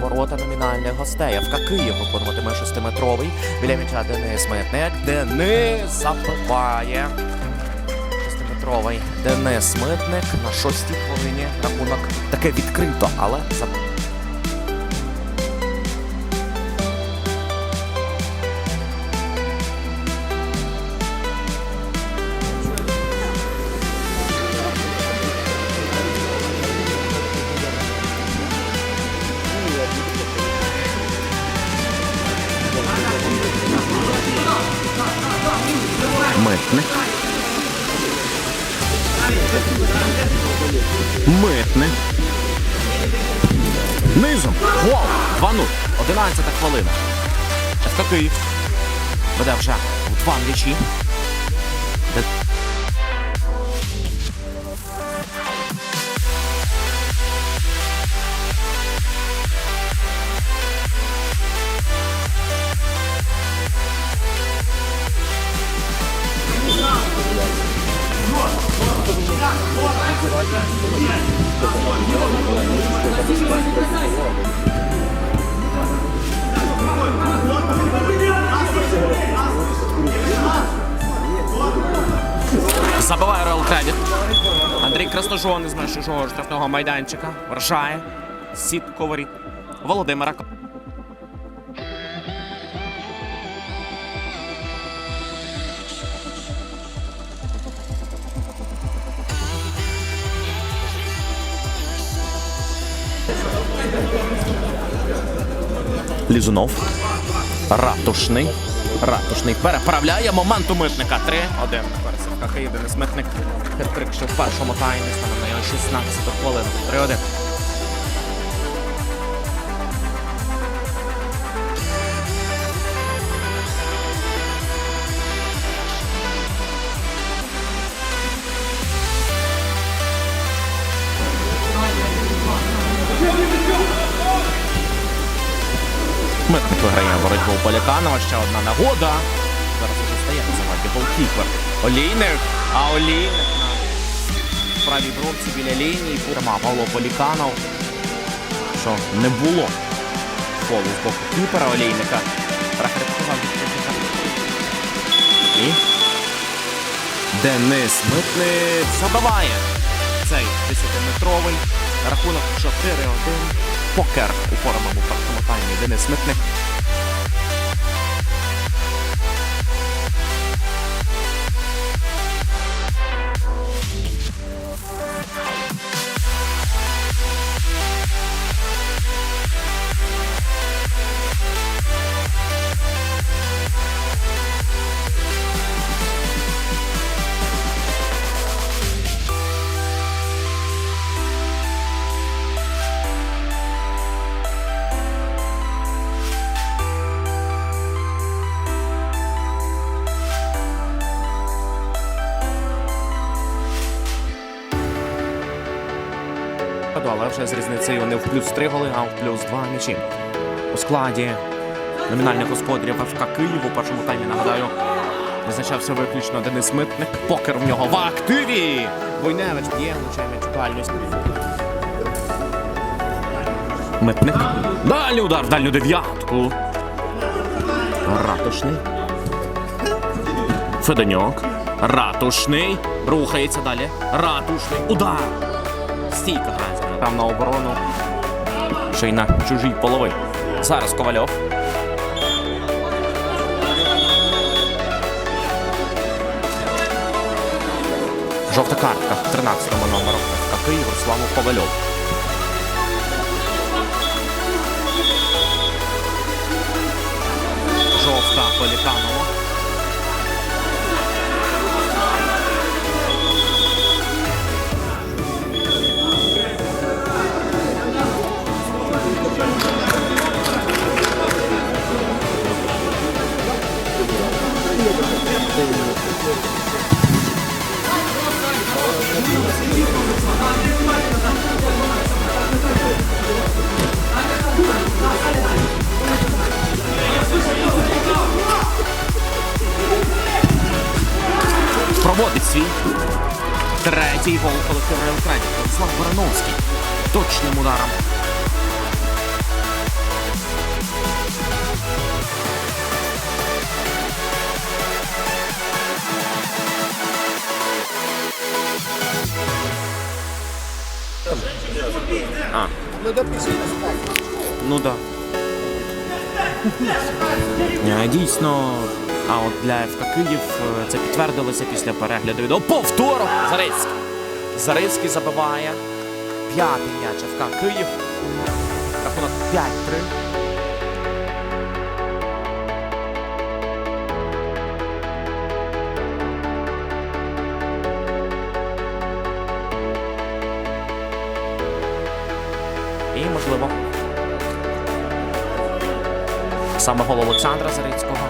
ворота номінальних гостей. Авка Київ виконуватиме шестиметровий. Біля м'яча Денис Митник. Денис забиває. Шестиметровий Денис Митник на шостій хвилині. Рахунок таке відкрито, але заб... Митник. Митник. Низом. Гол. 2-0. 11 хвилина. ФК. Веде вже у два м'ячі. Андрій Красножон із межого штрафного майданчика. Вражає. Сітку воріт. Володимира. Лізунов. Ратушний. Ратушний переправляє момент у митника. 3-1. Пересивка Денис Митник. Хет-трик ще в першому таймі стане на його 16 хвилину. 3-1. Митник виграє боротьбу у Поляканова. Ще одна нагода. Зараз уже стає називати голкіпер. Олійник. А Олійник на правій бровці біля лінії. Фурма Павло Поліканов. Що не було фолу з боку кіпера Олійника. Рахер показав. І Денис Митник забиває цей 10-метровий. Рахунок 4-1. Покер у формому першому Денис Митник. Але вже з різницею не в плюс 3 голи, а в плюс 2 м'ячі. У складі номінальних господарів ФК Київ у першому таймі, нагадаю, визначався виключно Денис Митник. Покер в нього в активі. Войневич б'є, влучає м'яч. Митник. Дальній удар в дальню дев'ятку. Ратушний. Феденьок. Ратушний. Рухається далі. Ратушний. Удар. Стійка грається. Там на оборону. Ще й на чужій половині. Зараз Ковальов. Жовта картка 13-му номеру Київ Руслану Ковальов. Проводить свій третій гол колективу Реалкраді. Владислав Барановський точним ударом. А. Ну да. Дійсно а от для ФК Київ е, це підтвердилося після перегляду відео. Повтору! Зарицький. Зарицький забиває. П'ятий м'яч ФК Київ. Рахунок 5-3. І, можливо, саме гол Олександра Зарицького.